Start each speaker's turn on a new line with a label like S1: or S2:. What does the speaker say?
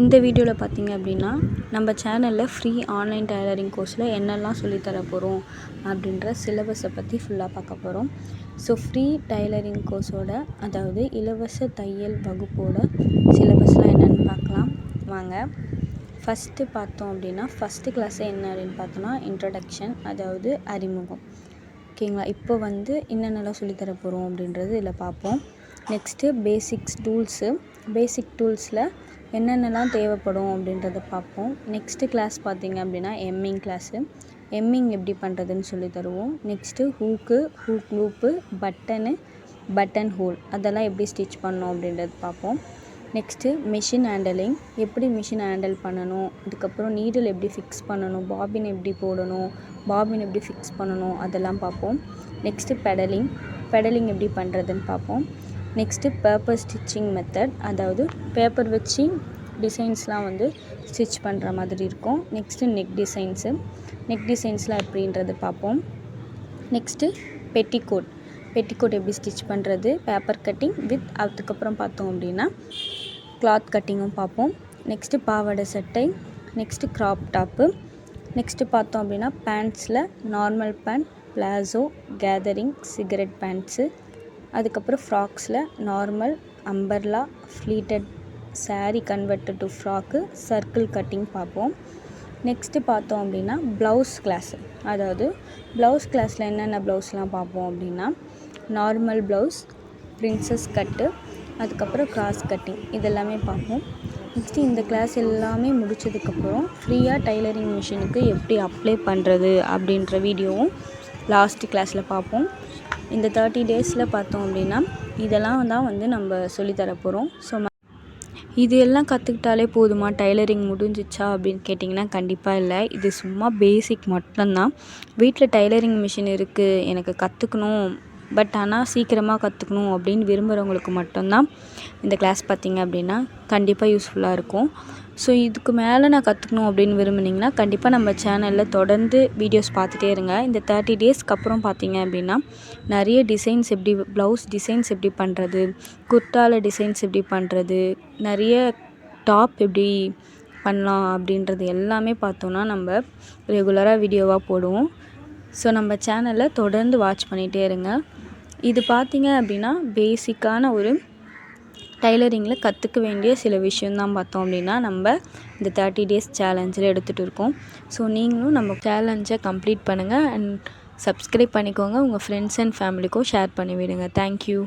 S1: இந்த வீடியோவில் பார்த்தீங்க அப்படின்னா நம்ம சேனலில் ஃப்ரீ ஆன்லைன் டைலரிங் கோர்ஸில் என்னெல்லாம் சொல்லித்தர போகிறோம் அப்படின்ற சிலபஸை பற்றி ஃபுல்லாக பார்க்க போகிறோம் ஸோ ஃப்ரீ டைலரிங் கோர்ஸோட அதாவது இலவச தையல் வகுப்போட சிலபஸ்லாம் என்னென்னு பார்க்கலாம். வாங்க. ஃபஸ்ட்டு பார்த்தோம் அப்படின்னா ஃபஸ்ட்டு கிளாஸ் என்ன அப்படின்னு பார்த்தோன்னா இன்ட்ரடக்ஷன் அதாவது அறிமுகம். ஓகேங்களா இப்போ வந்து என்னென்னலாம் சொல்லித்தர போகிறோம் அப்படின்றது இதில் பார்ப்போம். நெக்ஸ்ட்டு பேசிக்ஸ் டூல்ஸு பேசிக் டூல்ஸில் என்னென்னலாம் தேவைப்படும் அப்படின்றத பார்ப்போம். நெக்ஸ்ட்டு கிளாஸ் பார்த்திங்க அப்படின்னா எம்மிங் கிளாஸு எம்மிங் எப்படி பண்ணுறதுன்னு சொல்லி தருவோம். Next hook hook loop button button hole அதெல்லாம் எப்படி ஸ்டிச் பண்ணணும் அப்படின்றது பார்ப்போம். நெக்ஸ்ட்டு மிஷின் ஹேண்டலிங் எப்படி மிஷின் ஹேண்டில் பண்ணணும்? அதுக்கப்புறம் நீடில் எப்படி ஃபிக்ஸ் பண்ணணும்? பாபின் எப்படி போடணும்? பாபின் எப்படி ஃபிக்ஸ் பண்ணணும்? அதெல்லாம் பார்ப்போம். நெக்ஸ்ட்டு பெடலிங் பெடலிங் எப்படி பண்ணுறதுன்னு பார்ப்போம். நெக்ஸ்ட்டு பேப்பர் ஸ்டிச்சிங் மெத்தட் அதாவது பேப்பர் வச்சு டிசைன்ஸ்லாம் வந்து ஸ்டிச் பண்ணுற மாதிரி இருக்கும். நெக்ஸ்ட்டு நெக் டிசைன்ஸு நெக் டிசைன்ஸ்லாம் எப்படின்றது பார்ப்போம். நெக்ஸ்ட்டு பெட்டிகோட் பெட்டிகோட் எப்படி ஸ்டிச் பண்ணுறது பேப்பர் கட்டிங் வித் அதுக்கப்புறம் பார்த்தோம் அப்படின்னா கிளாத் கட்டிங்கும் பார்ப்போம். நெக்ஸ்ட்டு பாவாடை சட்டை நெக்ஸ்ட்டு க்ராப் டாப்பு நெக்ஸ்ட்டு பார்த்தோம் அப்படின்னா பேண்ட்ஸில் normal pant palazzo gathering cigarette pants அதுக்கப்புறம் ஃப்ராக்ஸில் normal umbrella pleated saree converted to frock circle cutting பார்ப்போம். நெக்ஸ்ட்டு பார்த்தோம் அப்படின்னா ப்ளவுஸ் கிளாஸு அதாவது ப்ளவுஸ் கிளாஸில் என்னென்ன ப்ளவுஸ்லாம் பார்ப்போம் அப்படின்னா நார்மல் ப்ளவுஸ் பிரின்சஸ் கட்டு அதுக்கப்புறம் கிராஸ் கட்டிங் இதெல்லாமே பார்ப்போம். நெக்ஸ்ட்டு இந்த கிளாஸ் எல்லாமே முடித்ததுக்கப்புறம் ஃப்ரீயாக டைலரிங் மிஷினுக்கு எப்படி அப்ளை பண்ணுறது அப்படின்ற வீடியோவும் லாஸ்ட்டு கிளாஸில் பார்ப்போம். இந்த தேர்ட்டி டேஸில் பார்த்தோம் அப்படின்னா இதெல்லாம் தான் வந்து நம்ம சொல்லித்தர போகிறோம் ஸோ இது எல்லாம் கற்றுக்கிட்டாலே போதுமா? டைலரிங் முடிஞ்சிச்சா அப்படின்னு கேட்டிங்கன்னா கண்டிப்பாக இல்லை. இது சும்மா பேசிக் மட்டும்தான். வீட்டில் டைலரிங் மிஷின் இருக்குது எனக்கு கற்றுக்கணும் பட் ஆனால் சீக்கிரமாக கற்றுக்கணும் அப்படின்னு விரும்புகிறவங்களுக்கு மட்டும்தான் இந்த கிளாஸ் பார்த்திங்க அப்படின்னா கண்டிப்பாக யூஸ்ஃபுல்லாக இருக்கும். ஸோ இதுக்கு மேலே நான் கற்றுக்கணும் அப்படின்னு விரும்புனீங்கன்னா கண்டிப்பாக நம்ம சேனலில் தொடர்ந்து வீடியோஸ் பார்த்துட்டே இருங்க. இந்த தேர்ட்டி டேஸ்க்கு அப்புறம் பார்த்தீங்க அப்படின்னா நிறைய டிசைன்ஸ் எப்படி ப்ளவுஸ் டிசைன்ஸ் எப்படி பண்ணுறது குர்த்தாவில் டிசைன்ஸ் எப்படி பண்ணுறது நிறைய டாப் எப்படி பண்ணலாம் அப்படின்றது எல்லாமே பார்த்தோன்னா நம்ம ரெகுலராக வீடியோவாக போடுவோம். ஸோ நம்ம சேனலை தொடர்ந்து வாட்ச் பண்ணிகிட்டே இருங்க. இது பார்த்தீங்க அப்படின்னா பேசிக்கான ஒரு டைலரிங்கில் கற்றுக்க வேண்டிய சில விஷயந்தான் பார்த்தோம் அப்படின்னா நம்ம இந்த தேர்ட்டி டேஸ் சேலஞ்சில் எடுத்துகிட்டு இருக்கோம். ஸோ நீங்களும் நம்ம சேலஞ்சை கம்ப்ளீட் பண்ணுங்கள் அண்ட் சப்ஸ்கிரைப் பண்ணிக்கோங்க. உங்கள் ஃப்ரெண்ட்ஸ் அண்ட் ஃபேமிலிக்கும் ஷேர் பண்ணி விடுங்க தேங்க்யூ